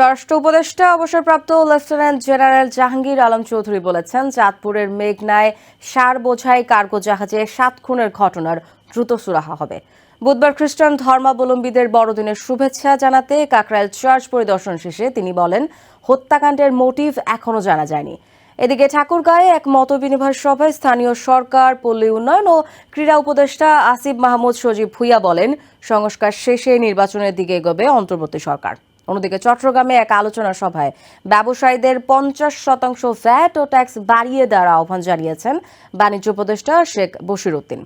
স্বরাষ্ট্র উপদেষ্টা অবসরপ্রাপ্ত লেফটেন্যান্ট জেনারেল জাহাঙ্গীর আলম চৌধুরী বলেছেন, চাঁদপুরের মেঘনায় সার বোঝাই কার্গো জাহাজে সাত খুনের ঘটনার দ্রুত সুরাহা হবে। বুধবার খ্রিস্টান ধর্মাবলম্বীদের বড়দিনের শুভেচ্ছা জানাতে কাকরাইল চার্চ পরিদর্শন শেষে তিনি বলেন, হত্যাকাণ্ডের মোটিভ এখনও জানা যায়নি। এদিকে ঠাকুরগাঁয়ে এক মতবিনিময় সভায় স্থানীয় সরকার, পল্লী উন্নয়ন ও ক্রীড়া উপদেষ্টা আসিফ মাহমুদ সজীব ভুইয়া বলেন, সংস্কার শেষে নির্বাচনের দিকে এগোবে অন্তর্বর্তী সরকার। অন্যদিকে চট্টগ্রামে এক আলোচনা সভায় ব্যবসায়ীদের পঞ্চাশ শতাংশ ফ্যাট ও ট্যাক্স বাড়িয়ে দেওয়ার আহ্বান জানিয়েছেন বাণিজ্য উপদেষ্টা শেখ বশির উদ্দিন।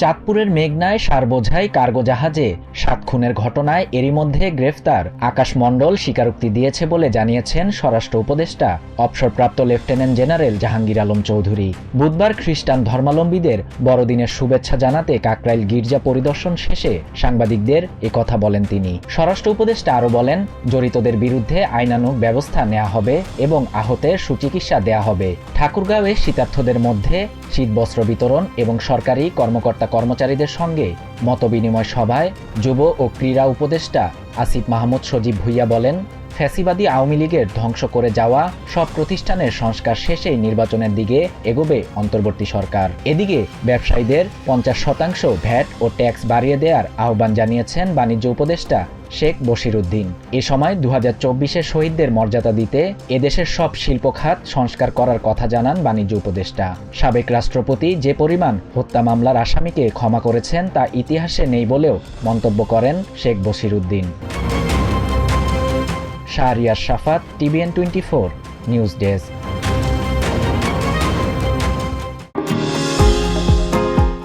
চাঁদপুরের মেঘনায় সারবোঝাই কার্গো জাহাজে। সাত খুনের ঘটনায় এরই মধ্যে গ্রেফতার। আকাশ মণ্ডল স্বীকারোক্তি দিয়েছে বলে জানিয়েছেন স্বরাষ্ট্র উপদেষ্টা। অবসরপ্রাপ্ত লেফটেন্যান্ট জেনারেল জাহাঙ্গীর আলম চৌধুরী। বুধবার খ্রিস্টান ধর্মাবলম্বীদের বড়দিনের শুভেচ্ছা জানাতে কাকরাইল গির্জা পরিদর্শন শেষে সাংবাদিকদের কথা বলেন তিনি। স্বরাষ্ট্র উপদেষ্টা আরও বলেন, জড়িতদের বিরুদ্ধে আইনানুগ ব্যবস্থা নেওয়া হবে এবং আহতের সুচিকিৎসা দেয়া হবে। ঠাকুরগাঁওয়ে শীতার্থদের মধ্যে শীতবস্ত্র বিতরণ এবং সরকারি কর্মকর্তা কর্মচারীদের সঙ্গে মতবিনিময় সভায় যুব ও ক্রীড়া উপদেষ্টা আসিফ মাহমুদ সজীব ভুইয়া বলেন, ফ্যাসিবাদী আওয়ামী লীগের ধ্বংস করে যাওয়া সব প্রতিষ্ঠানের সংস্কার শেষেই নির্বাচনের দিকে এগোবে অন্তর্বর্তী সরকার। এদিকে ব্যবসায়ীদের পঞ্চাশ শতাংশ ভ্যাট ও ট্যাক্স বাড়িয়ে দেওয়ার আহ্বান জানিয়েছেন বাণিজ্য উপদেষ্টা শেখ বশির উদ্দিন। এ সময় দু হাজার শহীদদের মর্যাদা দিতে এদেশের সব শিল্প খাত সংস্কার করার কথা জানান বাণিজ্য উপদেষ্টা। সাবেক রাষ্ট্রপতি যে পরিমাণ হত্যা মামলার আসামিকে ক্ষমা করেছেন তা ইতিহাসে নেই বলেও মন্তব্য করেন Sheikh Bashir Uddin. Shahriar Shafat, TVN twenty four, news desk.